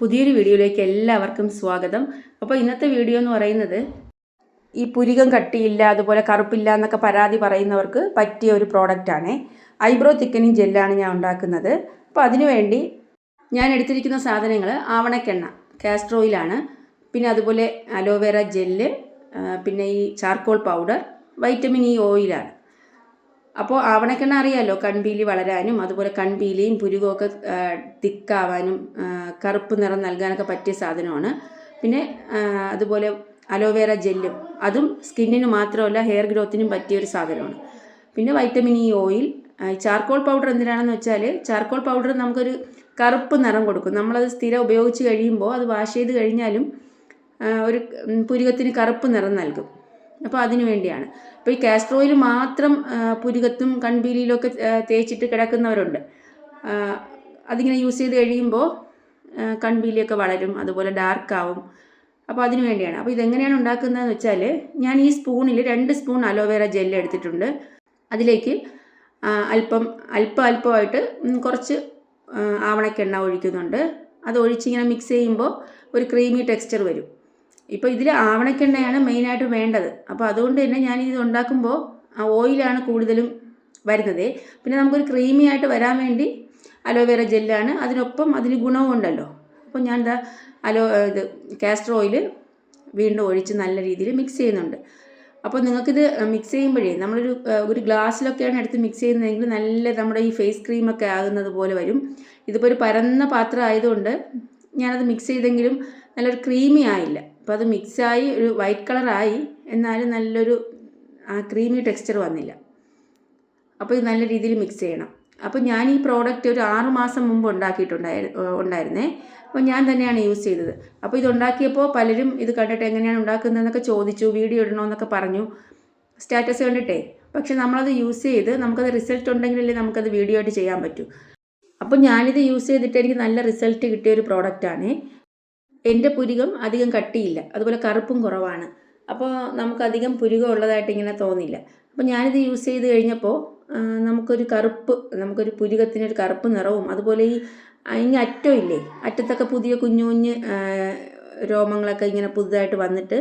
പുതിയൊരു വീഡിയോയിലേക്ക് എല്ലാവർക്കും സ്വാഗതം. അപ്പോൾ ഇന്നത്തെ വീഡിയോ എന്ന് പറയുന്നത് ഈ പുരികം കട്ടിയില്ല അതുപോലെ കറുപ്പില്ല എന്നൊക്കെ പരാതി പറയുന്നവർക്ക് പറ്റിയ ഒരു പ്രോഡക്റ്റാണ് ഐബ്രോ തിക്കനിങ് ജെല്ലാണ് ഞാൻ ഉണ്ടാക്കുന്നത്. അപ്പോൾ അതിനുവേണ്ടി ഞാൻ എടുത്തിരിക്കുന്ന സാധനങ്ങൾ ആവണക്കെണ്ണ കാസ്റ്റർ ഓയിലാണ് പിന്നെ അതുപോലെ അലോവേറ ജെല്ല് പിന്നെ ഈ ചാർക്കോൾ പൗഡർ വൈറ്റമിൻ ഇ ഓയിലാണ് അപ്പോൾ ആവണക്കെണ്ണ അറിയാമല്ലോ കൺപീലി വളരാനും അതുപോലെ കൺപീലിയും പുരുകമൊക്കെ തിക്കാവാനും കറുപ്പ് നിറം നൽകാനൊക്കെ പറ്റിയ സാധനമാണ്. പിന്നെ അതുപോലെ അലോവേറ ജെല്ലും അതും സ്കിന്നിന് മാത്രമല്ല ഹെയർ ഗ്രോത്തിനും പറ്റിയ ഒരു സാധനമാണ്. പിന്നെ vitamin E oil charcoal powder എന്തിനാണെന്ന് വെച്ചാൽ ചാർക്കോൾ പൗഡർ നമുക്കൊരു കറുപ്പ് നിറം കൊടുക്കും. നമ്മളത് സ്ഥിരം ഉപയോഗിച്ച് കഴിയുമ്പോൾ അത് വാഷ് ചെയ്ത് കഴിഞ്ഞാലും ഒരു പുരുകത്തിന് കറുപ്പ് നിറം നൽകും. അപ്പോൾ അതിനു വേണ്ടിയാണ്. അപ്പോൾ ഈ കാസ്റ്റർ ഓയിൽ മാത്രം പുരുകത്തും കൺപീലിയിലൊക്കെ തേച്ചിട്ട് കിടക്കുന്നവരുണ്ട്. അതിങ്ങനെ യൂസ് ചെയ്ത് കഴിയുമ്പോൾ കൺപീലിയൊക്കെ വളരും അതുപോലെ ഡാർക്ക് ആവും. അപ്പോൾ അതിനു വേണ്ടിയാണ്. അപ്പോൾ ഇതെങ്ങനെയാണ് ഉണ്ടാക്കുന്നതെന്ന് വെച്ചാൽ ഞാൻ ഈ സ്പൂണിൽ രണ്ട് സ്പൂൺ അലോവേറ ജെല്ല് എടുത്തിട്ടുണ്ട്. അതിലേക്ക് അല്പം അല്പം അല്പമായിട്ട് കുറച്ച് ആവണക്കെണ്ണ ഒഴിക്കുന്നുണ്ട്. അത് ഒഴിച്ചിങ്ങനെ മിക്സ് ചെയ്യുമ്പോൾ ഒരു ക്രീമി ടെക്സ്ചർ വരും. ഇപ്പോൾ ഇതിൽ ആവണക്കെണ്ണയാണ് മെയിനായിട്ട് വേണ്ടത്. അപ്പോൾ അതുകൊണ്ട് തന്നെ ഞാൻ ഇത് ഉണ്ടാക്കുമ്പോൾ ആ ഓയിലാണ് കൂടുതലും വരുന്നത്. പിന്നെ നമുക്കൊരു ക്രീമി ആയിട്ട് വരാൻ വേണ്ടി അലോവേറ ജെല്ലാണ് അതിനൊപ്പം അതിന് ഗുണവും ഉണ്ടല്ലോ. അപ്പോൾ ഞാൻ എന്താ അലോ ഇത് കാസ്റ്റർ ഓയിൽ വീണ്ടും ഒഴിച്ച് നല്ല രീതിയിൽ മിക്സ് ചെയ്യുന്നുണ്ട്. അപ്പോൾ നിങ്ങൾക്കിത് മിക്സ് ചെയ്യുമ്പോഴേ നമ്മളൊരു ഒരു ഗ്ലാസ്സിലൊക്കെയാണ് എടുത്ത് മിക്സ് ചെയ്യുന്നതെങ്കിൽ നല്ല നമ്മുടെ ഈ ഫേസ് ക്രീമൊക്കെ ആകുന്നത് പോലെ വരും. ഇതിപ്പോൾ ഒരു പരന്ന പാത്രം ആയതുകൊണ്ട് ഞാനത് മിക്സ് ചെയ്തെങ്കിലും നല്ലൊരു ക്രീമി ആയില്ല. അപ്പോൾ അത് മിക്സായി ഒരു വൈറ്റ് കളറായി എന്നാലും നല്ലൊരു ആ ക്രീമി ടെക്സ്ചർ വന്നില്ല. അപ്പോൾ ഇത് നല്ല രീതിയിൽ മിക്സ് ചെയ്യണം. അപ്പോൾ ഞാൻ ഈ പ്രോഡക്റ്റ് ഒരു ആറ് മാസം മുമ്പ് ഉണ്ടാക്കിയിട്ടുണ്ടായി ഉണ്ടായിരുന്നേ. അപ്പോൾ ഞാൻ തന്നെയാണ് യൂസ് ചെയ്തത്. അപ്പോൾ ഇത് ഉണ്ടാക്കിയപ്പോൾ പലരും ഇത് കണ്ടിട്ട് എങ്ങനെയാണ് ഉണ്ടാക്കുന്നതെന്നൊക്കെ ചോദിച്ചു വീഡിയോ ഇടണമെന്നൊക്കെ പറഞ്ഞു. സ്റ്റാറ്റസ് കണ്ടിട്ടേ. പക്ഷെ നമ്മളത് യൂസ് ചെയ്ത് നമുക്കത് റിസൾട്ട് ഉണ്ടെങ്കിലല്ലേ നമുക്കത് വീഡിയോ ആയിട്ട് ചെയ്യാൻ പറ്റൂ. അപ്പോൾ ഞാനിത് യൂസ് ചെയ്തിട്ട് എനിക്ക് നല്ല റിസൾട്ട് കിട്ടിയ ഒരു പ്രോഡക്റ്റാണ് എന്റെ പുരികം അധികം കട്ടിയില്ല. അതുപോലെ കറുപ്പും കുറവാണ്. അപ്പോൾ നമുക്കധികം പുരികം ഉള്ളതായിട്ട് ഇങ്ങനെ തോന്നില്ല അപ്പോൾ ഞാനിത് യൂസ് ചെയ്ത് കഴിഞ്ഞപ്പോൾ നമുക്കൊരു കറുപ്പ് നമുക്കൊരു പുരികത്തിനൊരു കറുപ്പ് നിറവും അതുപോലെ ഈ ഇനി അറ്റം ഇല്ലേ? അറ്റത്തൊക്കെ പുതിയ കുഞ്ഞു കുഞ്ഞ് രോമങ്ങളൊക്കെ ഇങ്ങനെ പുതുതായിട്ട് വന്നിട്ട്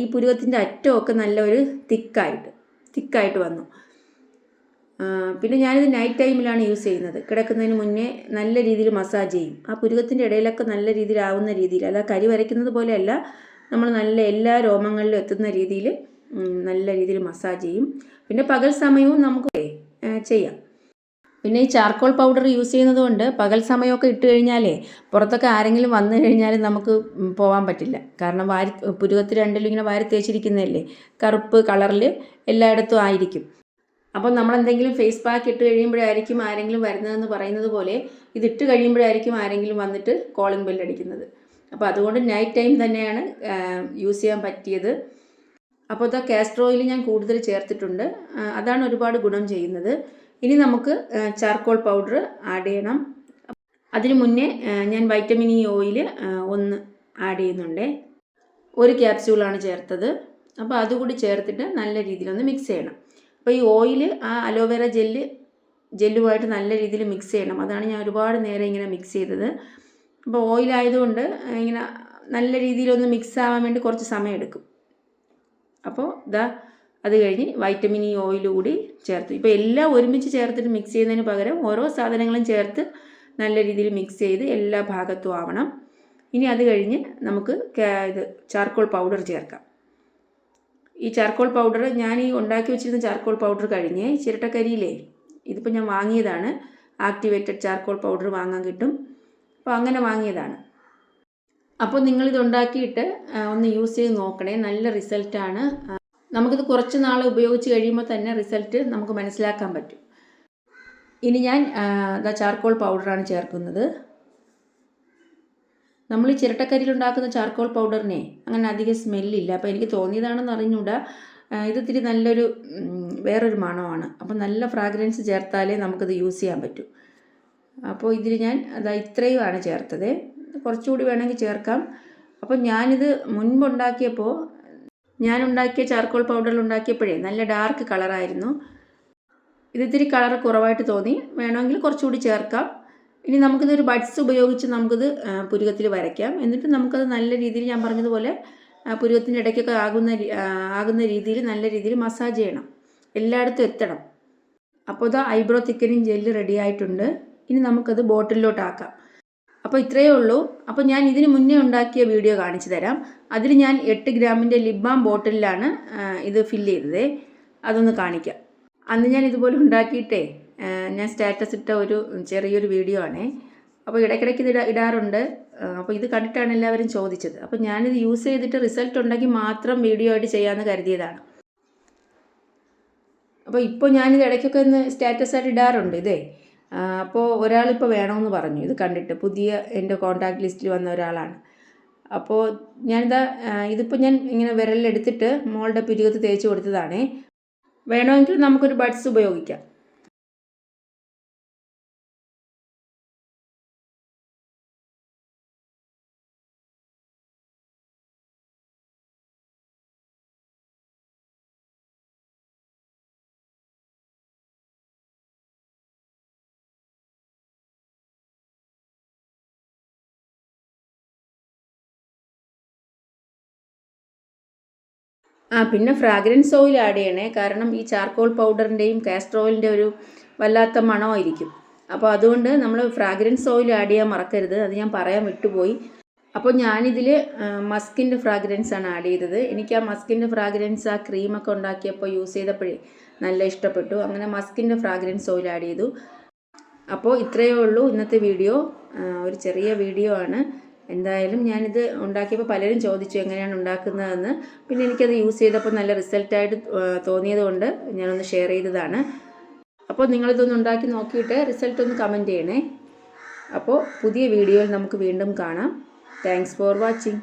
ഈ പുരുകത്തിന്റെ അറ്റമൊക്കെ നല്ലൊരു തിക്കായിട്ട് തിക്കായിട്ട് വന്നു. പിന്നെ ഞാനിത് നൈറ്റ് ടൈമിലാണ് യൂസ് ചെയ്യുന്നത്. കിടക്കുന്നതിന് മുന്നേ നല്ല രീതിയിൽ മസാജ് ചെയ്യും. ആ പുരുകത്തിന്റെ ഇടയിലൊക്കെ നല്ല രീതിയിൽ ആവുന്ന രീതിയിൽ അല്ല കരി വരയ്ക്കുന്നത് പോലെയല്ല നമ്മൾ നല്ല എല്ലാ രോമങ്ങളിലും എത്തുന്ന രീതിയിൽ നല്ല രീതിയിൽ മസാജ് ചെയ്യും. പിന്നെ പകൽ സമയവും നമുക്ക് ചെയ്യാം. പിന്നെ ഈ ചാർക്കോൾ പൗഡർ യൂസ് ചെയ്യുന്നത് കൊണ്ട് പകൽ സമയമൊക്കെ ഇട്ട് കഴിഞ്ഞാലേ പുറത്തൊക്കെ ആരെങ്കിലും വന്നു കഴിഞ്ഞാൽ നമുക്ക് പോകാൻ പറ്റില്ല. കാരണം വാരി പുരുകത്ത് രണ്ടിലും ഇങ്ങനെ വാരി തേച്ചിരിക്കുന്നതല്ലേ? കറുപ്പ് കളറിൽ എല്ലായിടത്തും ആയിരിക്കും. അപ്പോൾ നമ്മൾ എന്തെങ്കിലും ഫേസ് പാക്ക് ഇട്ട് കഴിയുമ്പോഴായിരിക്കും ആരെങ്കിലും വരുന്നതെന്ന് പറയുന്നത് പോലെ ഇത് ഇട്ട് കഴിയുമ്പോഴായിരിക്കും ആരെങ്കിലും വന്നിട്ട് കോളിംഗ് ബെൽ അടിക്കുന്നത്. അപ്പോൾ അതുകൊണ്ട് നൈറ്റ് ടൈം തന്നെയാണ് യൂസ് ചെയ്യാൻ പറ്റിയത്. അപ്പോൾ ഇതാ കാസ്റ്റർ ഓയിൽ ഞാൻ കൂടുതൽ ചേർത്തിട്ടുണ്ട്. അതാണ് ഒരുപാട് ഗുണം ചെയ്യുന്നത്. ഇനി നമുക്ക് ചാർക്കോൾ പൗഡർ ആഡ് ചെയ്യണം. അതിനു മുന്നേ ഞാൻ വൈറ്റമിൻ ഇ ഓയിൽ ഒന്ന് ആഡ് ചെയ്യുന്നുണ്ട്. ഒരു ക്യാപ്സ്യൂളാണ് ചേർത്തത്. അപ്പോൾ അതുകൂടി ചേർത്തിട്ട് നല്ല രീതിയിലൊന്ന് മിക്സ് ചെയ്യണം. അപ്പോൾ ഈ ഓയിൽ ആ അലോവേറ ജെല്ല് ജെല്ലുമായിട്ട് നല്ല രീതിയിൽ മിക്സ് ചെയ്യണം. അതാണ് ഞാൻ ഒരുപാട് നേരം ഇങ്ങനെ മിക്സ് ചെയ്തത്. അപ്പോൾ ഓയിലായതുകൊണ്ട് ഇങ്ങനെ നല്ല രീതിയിലൊന്ന് മിക്സ് ആവാൻ വേണ്ടി കുറച്ച് സമയം എടുക്കും. അപ്പോൾ ഇതാ അത് കഴിഞ്ഞ് വൈറ്റമിൻ ഇ ഓയിൽ കൂടി ചേർത്തു. ഇപ്പോൾ എല്ലാം ഒരുമിച്ച് ചേർത്തിട്ട് മിക്സ് ചെയ്യുന്നതിന് പകരം ഓരോ സാധനങ്ങളും ചേർത്ത് നല്ല രീതിയിൽ മിക്സ് ചെയ്ത് എല്ലാ ഭാഗത്തും ആവണം. ഇനി അത് കഴിഞ്ഞ് നമുക്ക് ഇത് ചാർക്കോൾ പൗഡർ ചേർക്കാം. ഈ ചാർക്കോൾ പൗഡർ ഞാൻ ഈ ഉണ്ടാക്കി വെച്ചിരുന്ന ചാർക്കോൾ പൗഡർ കഴിഞ്ഞ് ചിരട്ടക്കരിയിലേ ഇതിപ്പോൾ ഞാൻ വാങ്ങിയതാണ് ആക്ടിവേറ്റഡ് ചാർക്കോൾ പൗഡർ വാങ്ങാൻ കിട്ടും. അപ്പോൾ അങ്ങനെ വാങ്ങിയതാണ്. അപ്പോൾ നിങ്ങളിത് ഉണ്ടാക്കിയിട്ട് ഒന്ന് യൂസ് ചെയ്ത് നോക്കണേ. നല്ല റിസൾട്ടാണ് നമുക്കിത് കുറച്ച് നാൾ ഉപയോഗിച്ച് കഴിയുമ്പോൾ തന്നെ റിസൾട്ട് നമുക്ക് മനസ്സിലാക്കാൻ പറ്റും. ഇനി ഞാൻ ചാർക്കോൾ പൗഡറാണ് ചേർക്കുന്നത്. നമ്മൾ ഈ ചിരട്ടക്കരിയിൽ ഉണ്ടാക്കുന്ന ചാർക്കോൾ പൗഡറിനെ അങ്ങനെ അധികം സ്മെല്ലില്ല. അപ്പോൾ എനിക്ക് തോന്നിയതാണെന്ന് അറിഞ്ഞൂടാ ആ, ഇത് ഇത്തിരി നല്ലൊരു വേറൊരു മണമാണ്. അപ്പോൾ നല്ല ഫ്രാഗ്രൻസ് ചേർത്താലേ നമുക്കിത് യൂസ് ചെയ്യാൻ പറ്റൂ. അപ്പോൾ ഇതിൽ ഞാൻ അതാ ഇത്രയുമാണ് ചേർത്തത്. കുറച്ചുകൂടി വേണമെങ്കിൽ ചേർക്കാം. അപ്പോൾ ഞാനിത് മുൻപുണ്ടാക്കിയപ്പോൾ ഞാൻ ഉണ്ടാക്കിയ ചാർക്കോൾ പൗഡറിൽ ഉണ്ടാക്കിയപ്പോഴേ നല്ല ഡാർക്ക് കളറായിരുന്നു ഇതിത്തിരി കളർ കുറവായിട്ട് തോന്നി. വേണമെങ്കിൽ കുറച്ചുകൂടി ചേർക്കാം. ഇനി നമുക്കിതൊരു ബഡ്സ് ഉപയോഗിച്ച് നമുക്കിത് പുരുകത്തിൽ വരയ്ക്കാം. എന്നിട്ട് നമുക്കത് നല്ല രീതിയിൽ ഞാൻ പറഞ്ഞതുപോലെ പുരുകത്തിന്റെ ഇടയ്ക്കൊക്കെ ആകുന്ന ആകുന്ന രീതിയിൽ നല്ല രീതിയിൽ മസാജ് ചെയ്യണം. എല്ലായിടത്തും എത്തണം. അപ്പോൾ ഇതാ ഐബ്രോ തിക്കനിങ് ജെല്ല് റെഡി ആയിട്ടുണ്ട്. ഇനി നമുക്കത് ബോട്ടിലോട്ടാക്കാം അപ്പോൾ ഇത്രയേ ഉള്ളൂ. അപ്പോൾ ഞാൻ ഇതിന് മുന്നേ ഉണ്ടാക്കിയ വീഡിയോ കാണിച്ചു തരാം. അതിൽ ഞാൻ എട്ട് ഗ്രാമിന്റെ ലിബാം ബോട്ടിലാണ് ഇത് ഫില്ല് ചെയ്തത്. അതൊന്ന് കാണിക്കാം. അന്ന് ഞാൻ ഇതുപോലെ ഉണ്ടാക്കിയിട്ടേ ഞാൻ സ്റ്റാറ്റസ് ഇട്ട ഒരു ചെറിയൊരു വീഡിയോ ആണേ. അപ്പോൾ ഇടയ്ക്കിടയ്ക്ക് ഇത് ഇടാ- ഇടാറുണ്ട്. അപ്പോൾ ഇത് കണ്ടിട്ടാണ് എല്ലാവരും ചോദിച്ചത്. അപ്പോൾ ഞാനിത് യൂസ് ചെയ്തിട്ട് റിസൾട്ട് ഉണ്ടെങ്കിൽ മാത്രം വീഡിയോ ആയിട്ട് ചെയ്യാമെന്ന് കരുതിയതാണ്. അപ്പോൾ ഇപ്പോൾ ഞാനിത് ഇടയ്ക്കൊക്കെ ഒന്ന് സ്റ്റാറ്റസ് ആയിട്ട് ഇടാറുണ്ട് ഇതേ. അപ്പോൾ ഒരാളിപ്പോൾ വേണമെന്ന് പറഞ്ഞു. ഇത് കണ്ടിട്ട് പുതിയ എന്റെ കോൺടാക്ട് ലിസ്റ്റിൽ വന്ന ഒരാളാണ്. അപ്പോൾ ഞാനിതാ ഇതിപ്പോൾ ഞാൻ ഇങ്ങനെ വിരലിലെടുത്തിട്ട് മോളുടെ പിരികത്ത് തേച്ച് കൊടുത്തതാണേ. വേണമെങ്കിൽ നമുക്കൊരു ബഡ്സ് ഉപയോഗിക്കാം. ആ പിന്നെ ഫ്രാഗ്രൻസ് ഓയിൽ ആഡ് ചെയ്യണേ. കാരണം ഈ ചാർക്കോൾ പൗഡറിന്റെയും കാസ്റ്റർ ഓയിലിന്റെ ഒരു വല്ലാത്ത മണമായിരിക്കും. അപ്പോൾ അതുകൊണ്ട് നമ്മൾ ഫ്രാഗ്രൻസ് ഓയിൽ ആഡ് ചെയ്യാൻ മറക്കരുത്. അത് ഞാൻ പറയാൻ വിട്ടുപോയി. അപ്പോൾ ഞാനിതിൽ മസ്കിന്റെ ഫ്രാഗ്രൻസ് ആണ് ആഡ് ചെയ്തത്. എനിക്ക് ആ മസ്കിന്റെ ഫ്രാഗ്രൻസ് ആ ക്രീമൊക്കെ ഉണ്ടാക്കിയപ്പോൾ യൂസ് ചെയ്തപ്പോഴേ നല്ല ഇഷ്ടപ്പെട്ടു. അങ്ങനെ മസ്കിന്റെ ഫ്രാഗ്രൻസ് ഓയിൽ ആഡ് ചെയ്തു. അപ്പോൾ ഇത്രയേ ഉള്ളൂ ഇന്നത്തെ വീഡിയോ ഒരു ചെറിയ വീഡിയോ ആണ്. എന്തായാലും ഞാനിത് ഉണ്ടാക്കിയപ്പോൾ പലരും ചോദിച്ചു എങ്ങനെയാണ് ഉണ്ടാക്കുന്നതെന്ന്. പിന്നെ എനിക്കത് യൂസ് ചെയ്തപ്പോൾ നല്ല റിസൾട്ടായിട്ട് തോന്നിയതുകൊണ്ട് ഞാനൊന്ന് ഷെയർ ചെയ്തതാണ്. അപ്പോൾ നിങ്ങളിതൊന്ന് ഉണ്ടാക്കി നോക്കിയിട്ട് റിസൾട്ട് ഒന്ന് കമന്റ് ചെയ്യണേ. അപ്പോൾ പുതിയ വീഡിയോയിൽ നമുക്ക് വീണ്ടും കാണാം. Thanks for watching.